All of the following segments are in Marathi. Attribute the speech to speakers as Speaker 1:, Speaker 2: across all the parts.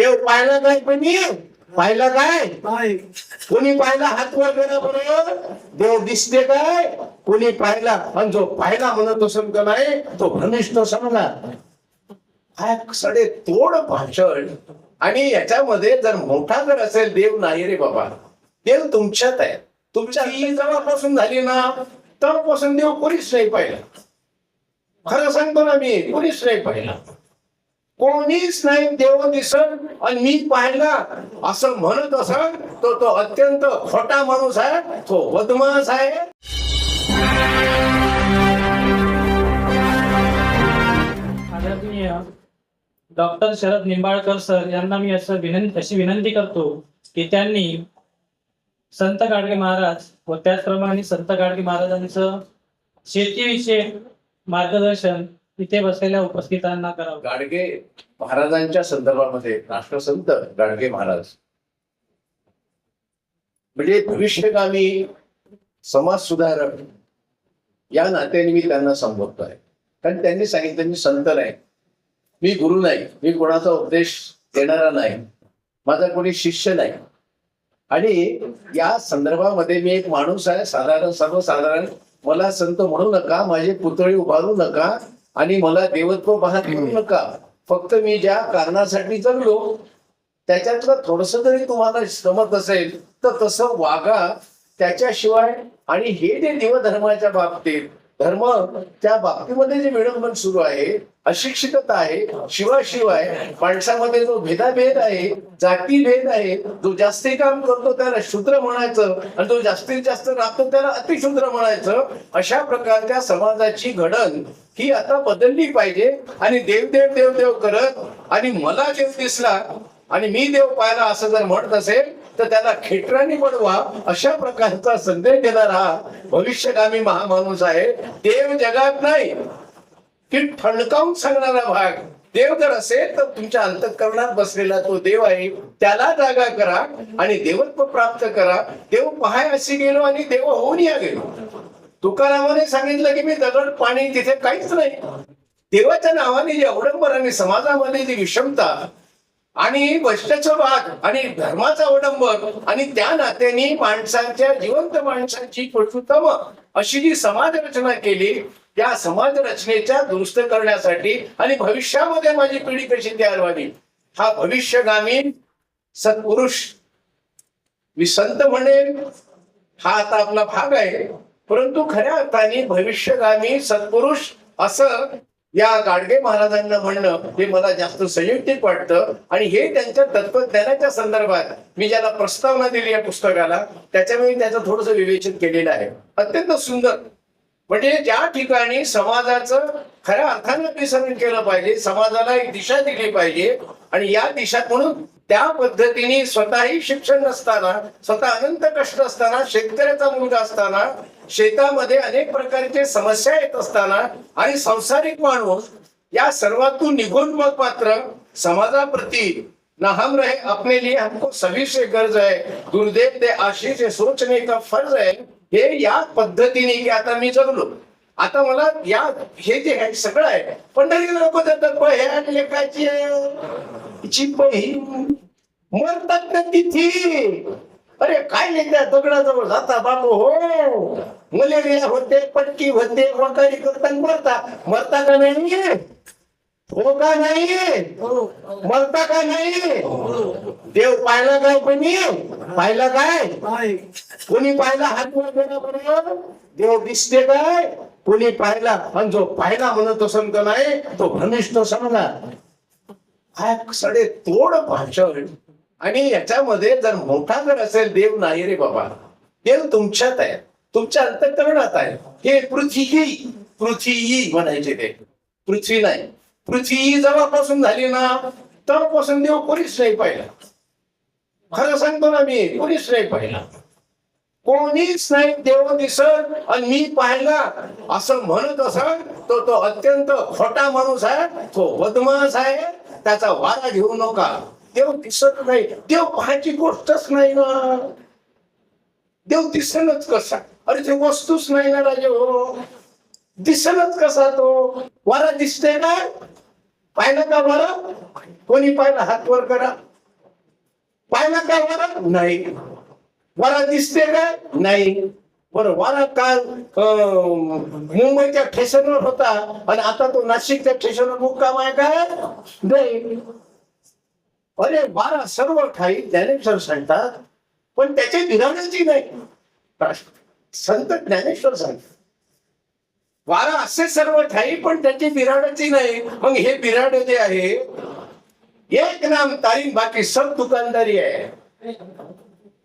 Speaker 1: देव पाहिला काय कोणी? पाहिला काय?
Speaker 2: नाही.
Speaker 1: कोणी पाहिला हात वर करा बरोबर देव दिसते काय? कोणी पाहिला? आणि जो पाहिला म्हणत असेल का नाही तो घनिष्ठ समजा. हा सडे तोड भाषण. आणि याच्यामध्ये जर मोठा जर असेल देव नाही रे बाबा. देव तुमच्यात आहे. तुमच्या ती जेव्हापासून झाली ना तेव्हापासून देव कोणीच नाही पाहिला. खरं सांगतो ना मी कोणीच नाही पाहिला. कोणीच नाही देव दिसत आणि मी पाहिला असं म्हणत असत तो तो अत्यंत खोटा माणूस आहे तो बदमाश आहे.
Speaker 3: आदरणीय डॉक्टर शरद निंबाळकर सर यांना मी असं विनंती अशी विनंती करतो की त्यांनी संत गाडगे महाराज व त्याचप्रमाणे संत गाडगे महाराजांचं शेतीविषयक मार्गदर्शन तिथे बसलेल्या उपस्थितांना करावं.
Speaker 1: गाडगे महाराजांच्या संदर्भामध्ये राष्ट्रसंत गाडगे महाराज. म्हणजे भविष्यगामी समाज सुधारक या नात्याने मी त्यांना संबोधतोय. कारण त्यांनी सांगितलं मी संत नाही. मी गुरु नाही. मी कोणाचा उपदेश देणारा नाही. माझा कोणी शिष्य नाही. आणि या संदर्भामध्ये मी एक माणूस आहे साधारण सर्वसाधारण मला संत म्हणू नका माझे पुतळी उभारू नका आणि मला देवत्व पाहत करू नका. फक्त मी ज्या कारणासाठी जगलो त्याच्यातलं थोडस जरी तुम्हाला समत असेल तर तसं वागा त्याच्याशिवाय. आणि हे जे देवधर्माच्या बाबतीत धर्म त्या बाबतीमध्ये जे विडंबन सुरू आहे अशिक्षितता आहे शिवाशिवाय माणसामध्ये जो भेदाभेद आहे जाती भेद आहे जो जास्ती काम करतो त्याला शूद्र म्हणायचं आणि जो जास्तीत जास्त राहतो त्याला अतिशूद्र म्हणायचं अशा प्रकारच्या समाजाची घडण ही आता बदलली पाहिजे आणि देव देव देव देव करत आणि मला देव दिसला आणि मी देव पाहिला असं जर म्हणत असेल तर त्याला खेटराने पडवा अशा प्रकारचा संदेश देणारा हा भविष्यगामी महामाणूस आहे. देव जगात नाही की ठणकावून सांगणारा भाग. देव जर असेल तर तुमच्या अंतकरणात बसलेला तो देव आहे. त्याला जागा करा आणि देवत्व प्राप्त करा. देव पहाय असे गेलो आणि देव होऊन या गेलो. तुकारामाने सांगितलं की मी दगड पाणी तिथे काहीच नाही. देवाच्या नावाने जे अवडंबर आणि समाजामध्ये जी विषमता आणि भ्रष्टाचारवाद आणि धर्माचा अवडंबर आणि त्या नात्याने माणसांच्या जिवंत माणसांची पुरुषोत्तम अशी जी समाज रचना केली त्या समाज रचनेच्या दुरुस्त करण्यासाठी आणि भविष्यामध्ये माझी पिढी कशी तयार व्हावी? हा भविष्यगामी सत्पुरुष मी संत म्हणेन हा आता आपला भाग आहे. परंतु खऱ्या अर्थाने भविष्यगामी सत्पुरुष असं या गाडगे महाराजांना म्हणणं हे मला जास्त संयुक्तिक वाटतं. आणि हे त्यांच्या तत्वज्ञानाच्या संदर्भात मी ज्याला प्रस्तावना दिली या पुस्तकाला त्याच्यामुळे त्याचं थोडस विवेचन केलेलं आहे. अत्यंत सुंदर. म्हणजे ज्या ठिकाणी समाजाचं खऱ्या अर्थानं अनुसरण केलं पाहिजे समाजाला एक दिशा दिली पाहिजे आणि या दिशात म्हणून त्या पद्धतीने स्वतःही शिक्षण नसताना स्वतः अनंत कष्ट असताना शेतकऱ्याचा मुलगा असताना शेतामध्ये अनेक प्रकारचे समस्या येत असताना आणि संसारिक माणूस या सर्वातून निघून मग मात्र समाजाप्रती ना हम रहे अपने लिए हमको सभी से गर्ज आहे दुर्देव दे आशीष हे सोचने का फर्ज आहे हे या पद्धतीने की आता मी जगलो. आता मला या हे जे आहे सगळं आहे. पंढरी लोक जातात "प ह्या लेकाची हिची ही मरतात ना तिथी. अरे काय लेख्या दगडाजवळ जाता बाबू हो. मलेरिया होते पटकी होते वकारी करता मरता. मरता का नाही? हो का नाही? मरता का नाही? देव पाहिला काय कोणी? पाहिला काय? कोणी पाहिला हात बरोबर देव दिसते काय? कोणी पाहिला? आणि जो पाहिला म्हणत का नाही तो घनिष्ठ समजा. हा सडे तोड भाषण. आणि याच्यामध्ये जर मोठा जर असेल देव नाही रे बाबा देव तुमच्यात आहे तुमच्या अंतकरणात आहे. हे पृथ्वी पृथ्वी म्हणायचे ते. पृथ्वी नाही. पृथ्वी जेव्हापासून झाली ना तेव्हापासून देव कोणीच नाही पाहिला. खरं सांगतो ना मी कोणीच नाही पाहिला. कोणीच नाही देव दिसत आणि मी पाहिला. असं म्हणत असं तो तो अत्यंत खोटा माणूस आहे तो बदमाश आहे त्याचा वारा घेऊ नका. देव दिसत नाही. देव पाहायची गोष्टच नाही ना. देव दिसणच कसा? अरे ते वस्तूच नाही ना राजे हो. दिसणच कसा तो? वारा दिसते ना पाहिलं का वारा? कोणी पाहिलं? हात वर करा. पाहिला का वारा? नाही. वारा दिसते का? नाही. बरं वारा काल मुंबईच्या स्टेशनवर होता. आणि आता तो नाशिकच्या स्टेशनवर मुक्काम आहे का? नाही. अरे वारा सर्व ठाई ज्ञानेश्वर सांगतात पण त्याची विधानाची नाही. संत ज्ञानेश्वर सांगतात. वारा असे सर्व ठाई पण त्याची बिराडाची नाही. मग हे बिराड जे आहे एक नाम तारी बाकी सब दुकानदारी आहे.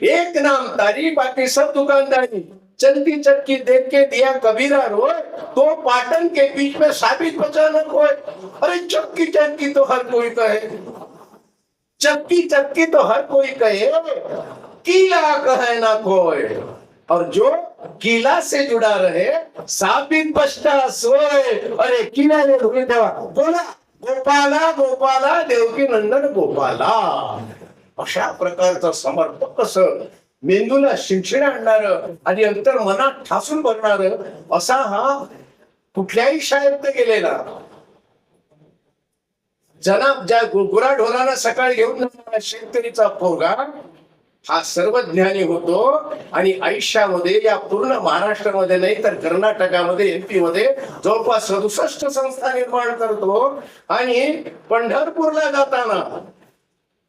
Speaker 1: एक नाम तारी बाकी सब दुकानदारी. चलती चक्की देख के दिया कबीरा रोय तो पाटन के बीच में साबित बचा न अरे चक्की चक्की तो हर कोई कहे. चक्की चक्की तो हर कोई कहे किला कहे ना कोई। और जो किला से जुड़ा रहे साबित बसता सोए। अरे किला ने धुरी देवा बोला गोपाला गोपाला देवकी नंदन गोपाला. अशा प्रकारचं समर्पक असं मेंदूला शिक्षण आणणार आणि अंतर मनात ठासून भरणार असा हा कुठल्याही शाळेत गेलेला. जनाब ज्या गु- गुराढोराला सकाळी घेऊन जाणारा शेतकरीचा फोगा हा सर्व ज्ञानी होतो आणि आयुष्यामध्ये या पूर्ण महाराष्ट्रामध्ये नाही तर कर्नाटकामध्ये एमपी मध्ये जवळपास सदुसष्ट संस्था निर्माण करतो आणि पंढरपूरला जाताना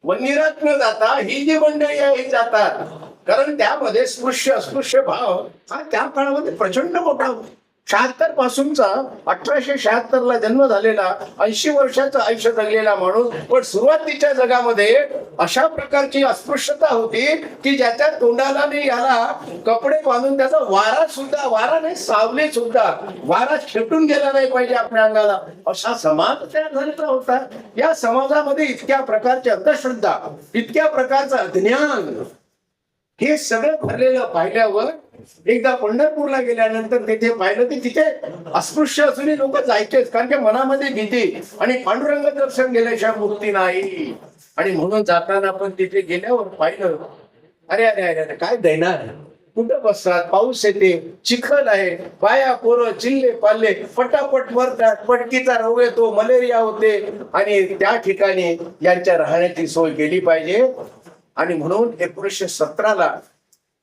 Speaker 1: मंदिरात न जाता ही जी मंडळी आहे ही जातात. कारण त्यामध्ये स्पृश्य अस्पृश्य भाव हा त्या काळामध्ये प्रचंड मोठा होता. शहात्तर पासूनचा अठराशे शहात्तर ला जन्म झालेला ऐंशी वर्षाचं आयुष्य जगलेला माणूस पण सुरुवातीच्या जगामध्ये अशा प्रकारची अस्पृश्यता होती की ज्याच्या तोंडाला याला कपडे बांधून त्याचा वारा सुद्धा वारा नाही सावली सुद्धा वारा छेटून गेला नाही पाहिजे आपल्या अंगाला. असा समाज तयार झालेला होता. या समाजामध्ये इतक्या प्रकारची अंधश्रद्धा इतक्या प्रकारचं अज्ञान हे सगळं भरलेलं पाहिल्यावर एकदा पंढरपूरला गेल्यानंतर तिथे पाहिलं की तिथे अस्पृश्य असूनही लोक जायचेच. कारण की मनामध्ये भीती आणि पांडुरंग दर्शन गेल्याशिवाय मुक्ती नाही. आणि म्हणून जाताना पण तिथे गेल्यावर पाहिलं अरे अरे अरे अरे काय देणार कुठं बसतात पाऊस येते चिखल आहे पाया पोरं चिल्ले पाल्ले पटापट मरतात पटकीचा रोग येतो मलेरिया होते. आणि त्या ठिकाणी यांच्या राहण्याची सोय केली पाहिजे. आणि म्हणून एकोणीसशे सतराला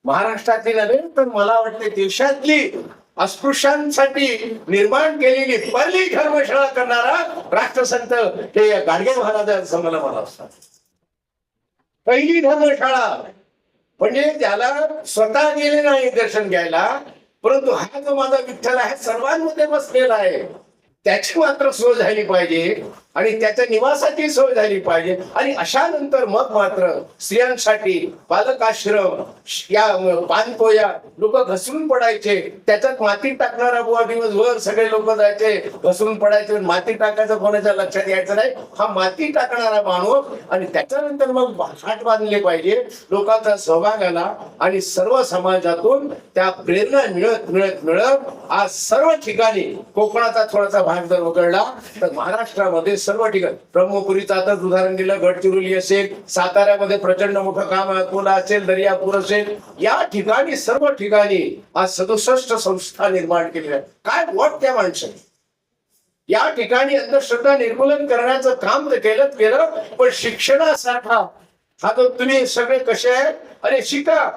Speaker 1: महाराष्ट्रातली नव्हे तर मला वाटते देशातली अस्पृश्यांसाठी निर्माण केलेली पहिली धर्मशाळा करणारा राष्ट्रसंत हे गाडगे महाराजांचं मला मला असतात पहिली धर्मशाळा म्हणजे त्याला स्वतः गेले नाही दर्शन घ्यायला परंतु हा जो माझा विठ्ठल आहे सर्वांमध्ये बसलेला आहे त्याची मात्र सोय झाली पाहिजे. आणि त्याच्या निवासाची सोय झाली पाहिजे. आणि अशा नंतर मग मात्र स्त्रियांसाठी बालकाश्रम या पानपोया लोक घसरून पडायचे. त्याच्यात माती टाकणारा बुवा दिवसभर सगळे लोक जायचे. घसरून पडायचे माती टाकायचं कोणाच्या लक्षात यायचं नाही. हा माती टाकणारा माणूस आणि त्याच्यानंतर मग हाट बांधले पाहिजे. लोकांचा सहभाग आला आणि सर्व समाजातून त्या प्रेरणा मिळत मिळत मिळत आज सर्व ठिकाणी कोकणाचा थोडासा भाग जर वगळला तर महाराष्ट्रामध्ये सर्व ठिकाणी. ब्रह्मपुरीचं आताच उदाहरण दिलं गडचिरोली असेल साताऱ्यामध्ये प्रचंड मोठं काम अकोला असेल दर्यापूर असेल. या ठिकाणी सर्व ठिकाणी आज सदुसष्ट संस्था निर्माण केलेल्या काय वॉट त्या माणसाने? या ठिकाणी अंधश्रद्धा निर्मूलन करण्याचं काम तर केलं केलं पण शिक्षणासारखा. हा तो तुम्ही सगळे कसे आहे? अरे शिका.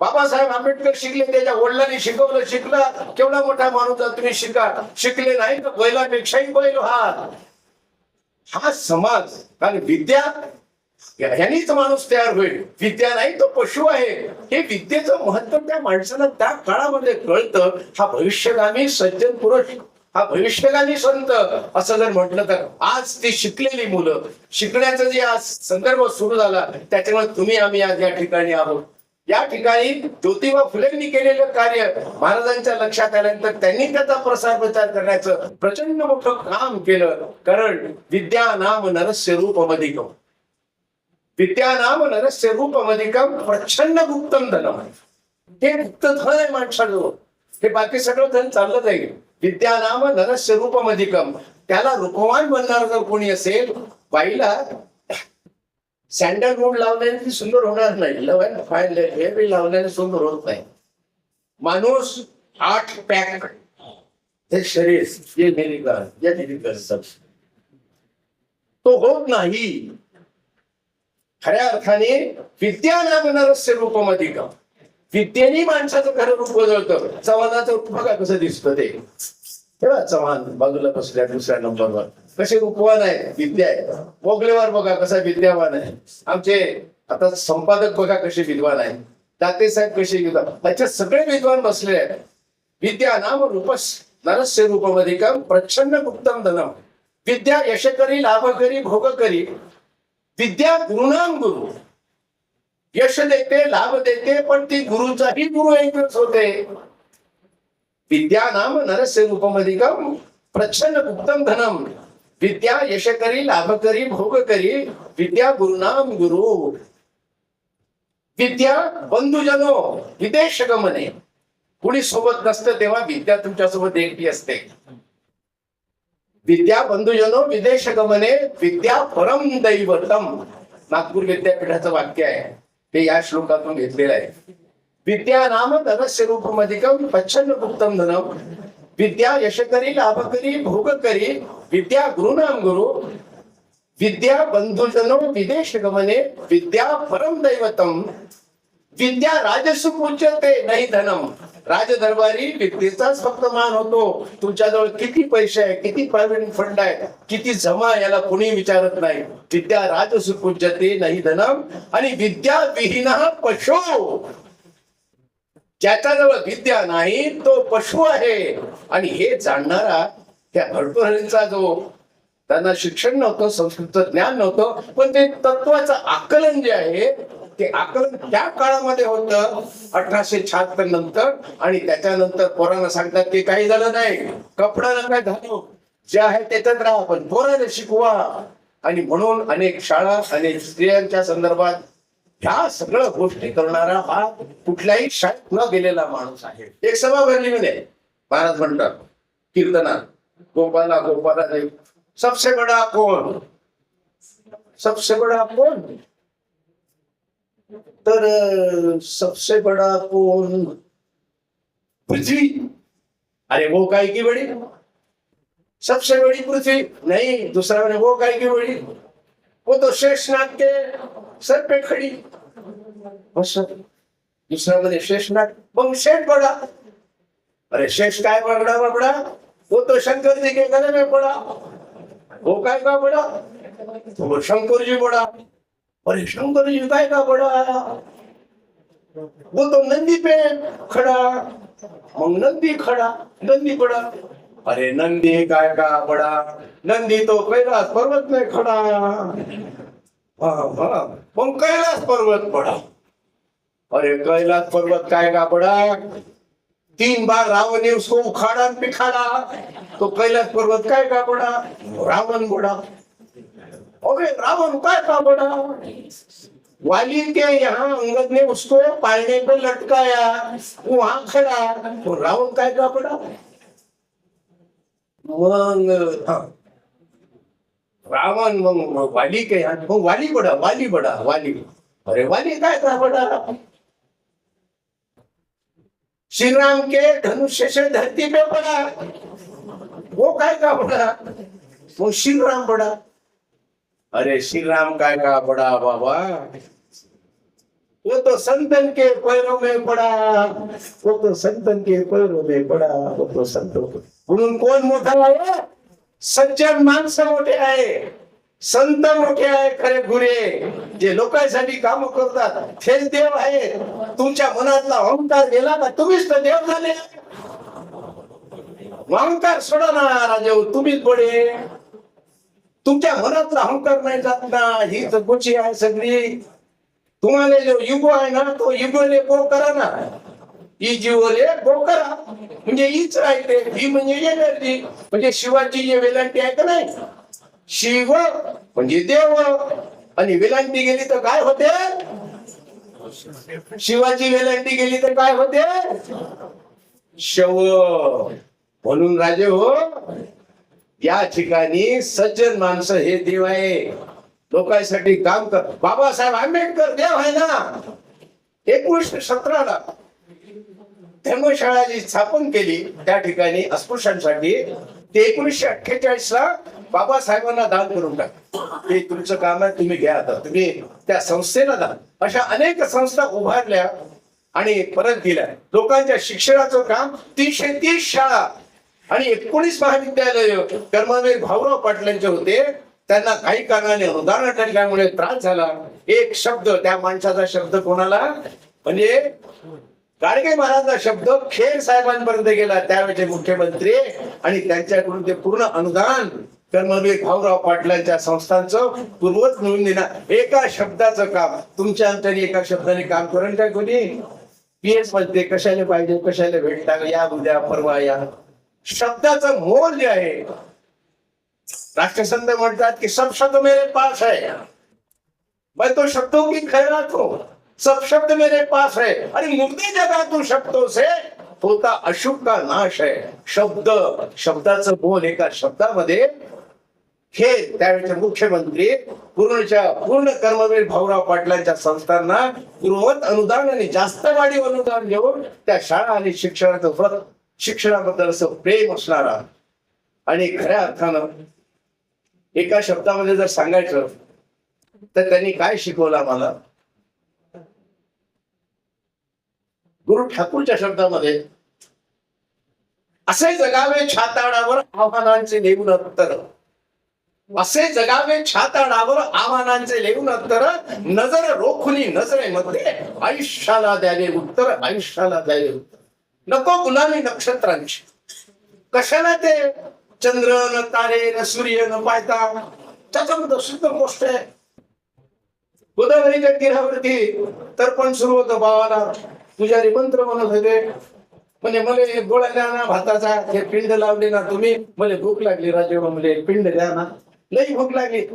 Speaker 1: बाबासाहेब आंबेडकर शिकले त्याच्या वडिलांनी शिकवलं शिकला. केवढा मोठा माणूस तुम्ही शिका. शिकले नाही तर बैलापेक्षाही बैल हा. हा समाज कारण विद्या ह्यानीच माणूस तयार होईल. विद्या नाही तो पशु आहे. हे विद्येचं महत्त्व त्या माणसाला त्या काळामध्ये कळतं. हा भविष्यगामी सज्जन पुरुष हा भविष्यगामी संत असं जर म्हटलं तर आज ती शिकलेली मुलं शिकण्याचा जे आज संदर्भ सुरू झाला त्याच्यामुळे तुम्ही आम्ही आज या ठिकाणी आहोत. या ठिकाणी ज्योतिबा फुलेंनी केलेलं कार्य महाराजांच्या लक्षात आल्यानंतर त्यांनी त्याचा प्रसार प्रचार करण्याचं प्रचंड मोठं काम केलं. कारण विद्या नाम नरस्य रूपमधिकम. विद्या नाम नरस्य रूपमधिकम प्रचंड गुप्तम धनम हे गुप्त धन आहे माणसाजवळ. हे बाकी सगळं धन चाललं जाईल विद्या नाम नरस्य रूपमधिकम. त्याला रूपवान बनणार जर कोणी असेल बाईला सँडलवूड लावल्याने ती सुंदर होणार नाही. लवन फाईल हे बी लावल्याने सुंदर होत नाही. माणूस आठ पॅक हे शरीर ये मेरी जे ये तो होत नाही. खऱ्या अर्थाने विद्या नामनारस्य रूपमध्ये का विद्येने माणसाचं खरं रूप बदलतं. चव्हाणाचं रूप बघा कसं दिसतं ते. तेव्हा चव्हाण बाजूला बसल्या दुसऱ्या नंबरवर. कसे रूपवान आहे विद्या आहे. मोगलेवार बघा कसा विद्यावान आहे. आमचे आता संपादक बघा कसे विद्वान आहे. दाते साहेब कसे विद्वान. त्याच्यात सगळे विद्वान बसले आहेत. विद्या नाम रूपस नरस्य काम प्रच्छन्न गुप्तम धनम. विद्या यशकरी भोग करी विद्या गुरुनाम गुरु. यश देते लाभ देते पण ती गुरुचाही गुरु एकच होते. विद्या नाम नरस्य रूपमधिकम प्रच्छन्न गुप्तम धनम। विद्या यशकरी लाभकरी भोगकरी विद्या गुरुनाम गुरु। विद्या बंधुजनो विदेश गमने। कुणी सोबत नसतं तेव्हा विद्या तुमच्यासोबत एकटी असते. विद्या बंधुजनो विदेश गमने विद्या परम दैवतम। नागपूर विद्यापीठाचं वाक्य आहे. ते या श्लोकातून घेतलेलं आहे. विद्या नाम धनस्य रूपमधिकम पच्छन्न गुप्तम धनम विद्या यशकरी लाभकरी भोगकरी विद्या गुरुनाम गुरु। विद्या बंधुजनो विदेश गमने विद्या परम दैवतम। विद्या राजसु पूजते नाही धनम। राजदरबारी विद्येचाच फक्त मान होतो। तुमच्याजवळ किती पैसे आहे किती प्रायव्हेट फंड आहे किती जमा याला कोणी विचारत नाही। विद्या राजसु पूज्यते नाही धनम। आणि विद्या विहीन पशु। ज्याच्याजवळ विद्या नाही तो पशु आहे. आणि हे जाणणारा त्या भरपूरचा जो त्यांना शिक्षण नव्हतं संस्कृतचं ज्ञान नव्हतं पण ते तत्वाचं आकलन जे आहे ते आकलन त्या काळामध्ये होतं अठराशे शहात्तर नंतर. आणि त्याच्यानंतर पोरांना सांगतात की काही झालं नाही कपडा काय झालं जे आहे त्याच्यात राहा पण पोरांना शिकवा. आणि म्हणून अनेक शाळा अनेक स्त्रियांच्या संदर्भात ह्या सगळ्या गोष्टी करणारा हा कुठल्याही शाळेत न गेलेला माणूस आहे. एक सभा भरली म्हणे महाराज म्हणतात कीर्तनात गोपाला गोपाला देव सबसे बडा कोण? सबसे बडा कोण? तर सबसे बडा कोण? पृथ्वी. अरे वो काय की बडी? सबसे बड़ी पृथ्वी. नाही दुसरा म्हणे वो काय की बड़ी? वो तो शेषनाग के सर पे खड़ी बस हो, दूसरा मध्ये शेषनाग मग शेठ बघा अरे शेष काय बगड़ा बघडा वो तो शंकरजी के गले में पड़ा वो हो काय का बड़ा? तो हो, शंकरजी बड़ा. अरे शंकरजी काय का बड़ा? वो तो नंदी पे खड़ा. मग नंदी खड़ा नंदी बड़ा. अरे नंदी काय का बड़ा? नंदी तो कैलाश पर्वत में खड़ा. मग कैलास पर्वत पड़ा. अरे कैलाश पर्वत काय का पड़ा? तीन बार रावण ने उसको उखाड़ा पिखाड़ा. तो कैलाश पर्वत काय का पड़ा? रावण बुडा अरे रावण काय का पड़ा? वाली के यहाँ अंगद ने उसको पालने पे लटकाया. वो वहां खड़ा तो रावण काय का पड़ा? मग रावण मग वाली के मग वाली बड़ा हो, वाली बड़ा वाली. अरे वाली काय का बड़ा? श्रीराम के धनुष्य से धरती पे पड़ा वो काय का बड़ा? वो श्रीराम बड़ा. अरे श्रीराम काय का बड़ा बाबा? वो तो संतन के पैरों में पड़ा वो तो संतन के पैरों में पड़ा वो तो संतों म्हणून कोण मोठा आहे? सज्जन माणसं मोठे आहे. संत मोठे आहे खरे गुरे. जे लोकांसाठी काम करतात तेच देव आहे. तुमच्या मनातला अहंकार गेला ना तुम्हीच तर देव झाले. अहंकार सोडा ना राजे तुम्हीच बडे. तुमच्या मनातला अहंकार नाही जात ना ही तर गोची आहे सगळी. तुम्हाला जो युगो आहे ना तो युगोले गो करा ना. ही जीवोले गोकरा. म्हणजे हीच राहते. ही म्हणजे एनर्जी. म्हणजे शिवाची जी वेलांटी आहे का नाही? शिव म्हणजे देव. आणि वेलांटी गेली तर काय होते? शिवाची वेलांटी गेली तर काय होते? शव. म्हणून राजे हो या ठिकाणी सज्जन माणसं हे देव आहे. लोकांसाठी काम कर. बाबासाहेब आंबेडकर देव आहे ना. एकोणीसशे सतराला धर्मशाळा जी स्थापन केली. त्या ठिकाणी अस्पृश्यांसाठी ते एकोणीसशे अठ्ठेचाळीस ला बाबासाहेबांना दान करून टाक हे तुमचं काम आहे तुम्ही घ्या आता. तुम्ही त्या संस्थेला दान. अशा अनेक संस्था उभारल्या आणि परत दिल्या. लोकांच्या शिक्षणाचं काम तीनशे तीस शाळा आणि एकोणीस महाविद्यालय कर्मवीर भाऊराव पाटलांचे होते. त्यांना काही कारणाने अनुदान ठरल्यामुळे त्रास झाला. एक शब्द त्या माणसाचा शब्द कोणाला? म्हणजे गाडगे महाराजचा शब्द खेर साहेबांपर्यंत गेला. त्यावेळेचे मुख्यमंत्री आणि त्यांच्याकडून ते पूर्ण अनुदान कर्मवीर भाऊराव पाटलांच्या संस्थांचं पूर्वच मिळून देणार. एका शब्दाचं काम. तुमच्या अंतरी एका शब्दाने काम करून काय कोणी? पीएस म्हणते कशाला पाहिजे कशाला भेटता या उद्या परवा या. शब्दाचं मोल जे आहे राष्ट्रसंत म्हणतात की सब शब्द मेरे पास आहे मग तो शब्दों की खैरात हूं सब शब्द मेरे पास है। आणि मुर्दे जगा तू शब्दों से। होता अशुभ का नाश है। शब्द शब्दाचं बोल एका शब्दामध्ये हे त्यावेळेचे मुख्यमंत्री पूर्णच्या पूर्ण कर्मवीर भाऊराव पाटलांच्या संस्थांना पूर्ववत अनुदान आणि जास्त वाढीव अनुदान देऊन त्या शाळा आणि शिक्षणाचं व्रत शिक्षणाबद्दल असं प्रेम असणारा आणि खऱ्या अर्थानं एका शब्दामध्ये जर सांगायचं तर त्यांनी काय शिकवलं मला गुरु ठाकूरच्या शब्दामध्ये असे जगावे छाताडावर आव्हानांचे नेऊन उत्तर असे जगावे छाताडावर आव्हानांचे लिहून उत्तर नजर रोखुनी नजरेमध्ये आयुष्याला द्यावे उत्तर आयुष्याला द्यावे उत्तर. नको गुलामी नक्षत्रांची. कशाला ते? चंद्र न तारे न सूर्य न पायता. त्याच्यामध्ये सुंदर गोष्ट आहे. गोदावरीच्या तीरावरती तर्पण सुरू होतं भावाला. पुजारी मंत्र म्हणत होते. म्हणजे मला हे गोळ्या द्या ना भाताचा हे पिंड लावले ना तुम्ही. मला भूक लागली राजे म्हणजे पिंड द्या ना. लई भूक लागली.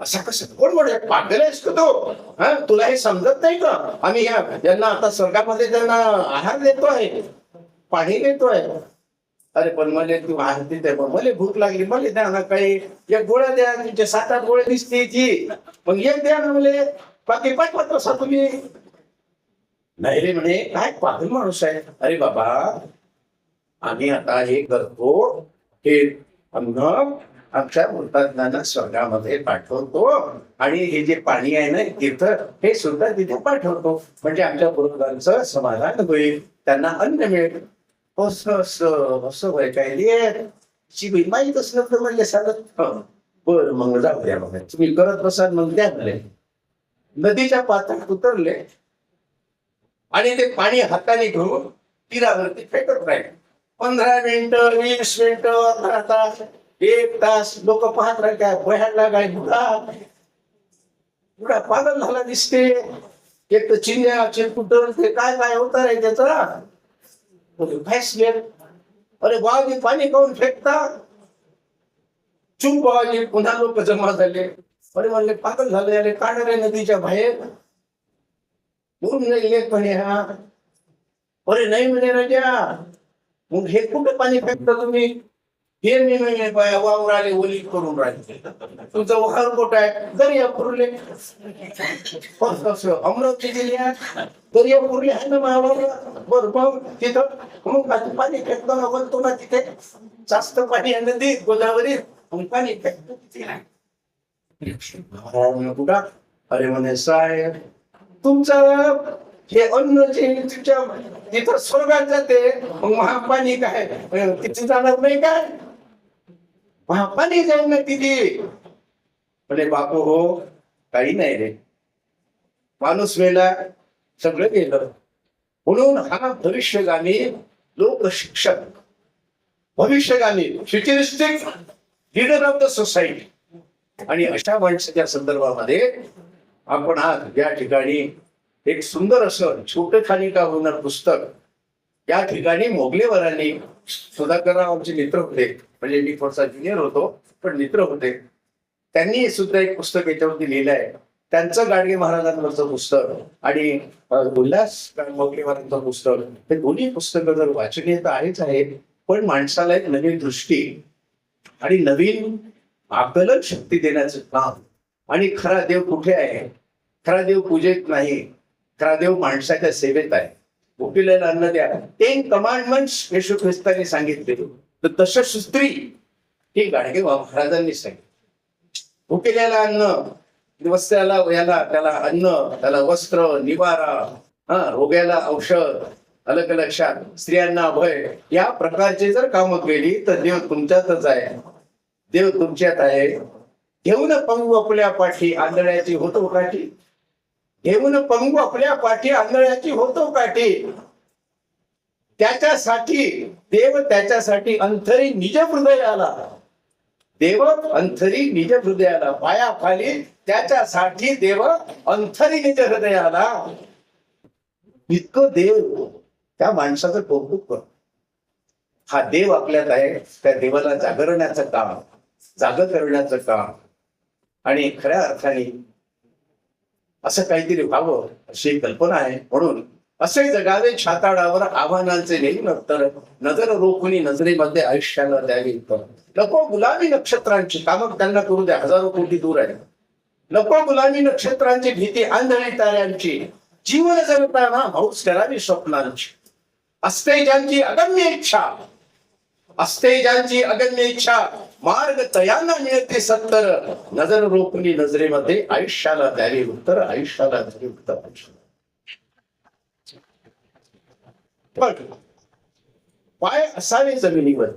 Speaker 1: असा कसं कोण म्हणतो पागल आहेस का तू? हा तुला हे समजत नाही का? आम्ही या यांना आता स्वर्गामध्ये त्यांना आहार देतोय. पाणी देतोय. अरे पण मला तू आहार देते मला भूक लागली. मला द्या ना काही. एक गोळ्या द्या. तुमच्या सात आठ गोळे दिसते ती. मग एक द्या ना मला. बाकी पाठवत असा तुम्ही नाही रे म्हणे काय पागल माणूस आहे? अरे बाबा आम्ही आता हे करतो हे अन्न आमच्या मृतात्म्यांना स्वर्गामध्ये पाठवतो आणि हे जे पाणी आहे ना तीर्थ हे सुद्धा तिथे पाठवतो. म्हणजे आमच्या पूर्वजांचं समाधान होईल त्यांना अन्न मिळेल. असं असं असं होय काय माहीत असलं तर म्हणजे सांगत बर बरं मग जाऊ द्या बघा तुम्ही करत बसाल मग द्या नदीच्या पात्रात उतरले आणि ते पाणी हाताने घेऊन तीरावरती फेकत राहिले. पंधरा मिनिटं वीस मिनिटं अर्धा तास एक तास लोक पाहत राहिले काय काय बुडा बुडा पागल झाला दिसते. एक तर चिंध्या चिरकुटं ते काय काय होत रे त्याचा? फॅसले म्हणजे अरे बाबाजी पाणी काऊन फेकता? चुप बाबाजी पुन्हा लोक जमा झाले. अरे म्हणले पागल झाले अरे काढ रे नदीच्या बाहेर. पूर्ण नाही म्हणे हा. अरे नाही म्हणे राजा. मग हे कुठं पाणी फेकता तुम्ही? हे मी म्हणे वावर वावराले ओली करून राहिले. तुमचं वखार कुठ आहे? दर्या पुरले अमरावती जिल्ह्यात दर्या पुरले आहे ना महावावर बरं मग तिथं. मग पाणी फेकतो ना बोलतो ना तिथे. जास्त पाणी आहे नदी गोदावरीत मग पाणी फेकतो तिथे. कुठं अरे म्हणे साहेब तुमचं हे अन्न जे तुमच्या तिथं स्वर्गात जाते मग महापाणी काय? तिथे जाणार नाही काय? महापाणी जाईल ना तिथे. म्हणे बापू हो काही नाही रे. माणूस मेला सगळं गेलं. म्हणून हा भविष्यगामी लोक शिक्षक भविष्यगामी futuristic leader of the society आणि अशा माणसाच्या संदर्भामध्ये आपण आज या ठिकाणी एक सुंदर असं छोटे खाली का होणार पुस्तक या ठिकाणी मोगलेवरांनी सुधाकरराव आमचे मित्र होते. म्हणजे मी थोडासा ज्युनियर होतो पण मित्र होते. त्यांनी सुद्धा एक पुस्तक याच्यावरती लिहिलं आहे. त्यांचं गाडगे महाराजांवरचं पुस्तक आणि उल्हास मोगलेवरांचं पुस्तक. हे दोन्ही पुस्तकं जर वाचनीय तर आहेच आहे पण माणसाला एक नवीन दृष्टी आणि नवीन आकलन शक्ती देण्याचं काम आणि खरा देव कुठे आहे? खरा देव पूजेत नाही. खरा देव माणसाच्या सेवेत आहे. भुकेल्याला अन्न द्या. टेन कमांडमेंट्स येशू ख्रिस्ताने सांगितले. तर तसं स्त्री हे गाडगे महाराजांनी सांगितलं. भुकेल्याला अन्न दिवसाला याला त्याला अन्न त्याला वस्त्र निवारा हा रोग्याला औषध अलग लक्षात स्त्रियांना अभय या प्रकारचे जर कामं केली तर देव तुमच्यातच आहे. देव तुमच्यात आहे. घेऊन पंगू आपल्या पाठी आंधळ्याची होतो काठी. घेऊन पंगू आपल्या पाठी आंधळ्याची होतो काठी. त्याच्यासाठी देव त्याच्यासाठी अंथरी निज हृदयाला. देव अंथरी निज हृदयाला. पायाखाली त्याच्यासाठी देव अंथरी निज हृदयाला. इतकं देव त्या माणसाचं कौतुक करतो. हा देव आपल्यात आहे त्या देवाला जागरण्याचं काम जाग करण्याचं काम. आणि खऱ्या अर्थाने असं काहीतरी व्हावं अशी कल्पना आहे. म्हणून असे जगावे छाताडावर आव्हानांचे नेहमी नंतर नजर रोखुनी नजरेमध्ये आयुष्याला द्यावी. तर नको गुलामी नक्षत्रांची कामक त्यांना करू द्या. हजारो कोटी दूर आहे. नको गुलामी नक्षत्रांची भीती आंधळी ताऱ्यांची. जीवन जगताना हौस करावी स्वप्नांची. असते ज्यांची अगम्य इच्छा. असते ज्यांची अगम्य इच्छा. मार्ग तयांना मिळते सत्तर. नजर रोखली नजरेमध्ये आयुष्याला द्यावी उत्तर आयुष्याला द्यावी उत्तर. पण पाय असावे जमिनीवर.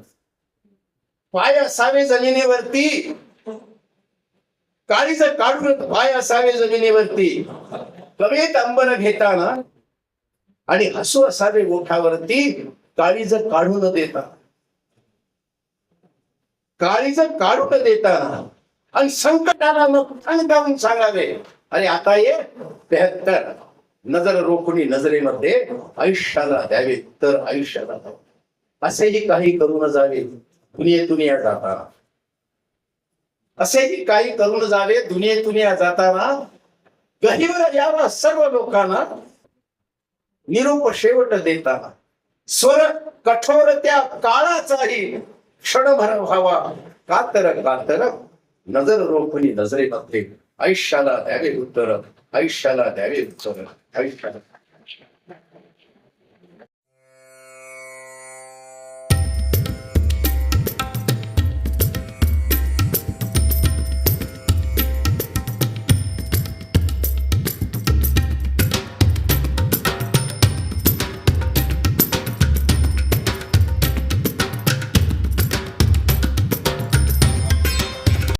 Speaker 1: पाय असावे जमिनीवरती. काळीच काढून पाय असावे जमिनीवरती. कवेत अंबर घेताना आणि हसू असावे गोठावरती काळीज काढून देता काळीचं काढून देताना आणि संकटाला नको सांगावे आणि आता ये बेहत्तर. नजर रोखणी नजरेमध्ये आयुष्याला द्यावे तर आयुष्याला द्यावे. असेही काही करून जावे दुनियेतून या जाताना असेही काही करून जावे दुनियेतून या जाताना गहिवर यावा सर्व लोकांना. निरूप शेवट देताना. स्वर कठोर त्या काळाचाही क्षणभर व्हावा. कातर कातर. नजर रोखणी नजरेमध्ये आयुष्याला द्यावे उत्तर. आयुष्याला द्यावे उत्तर. आयुष्याला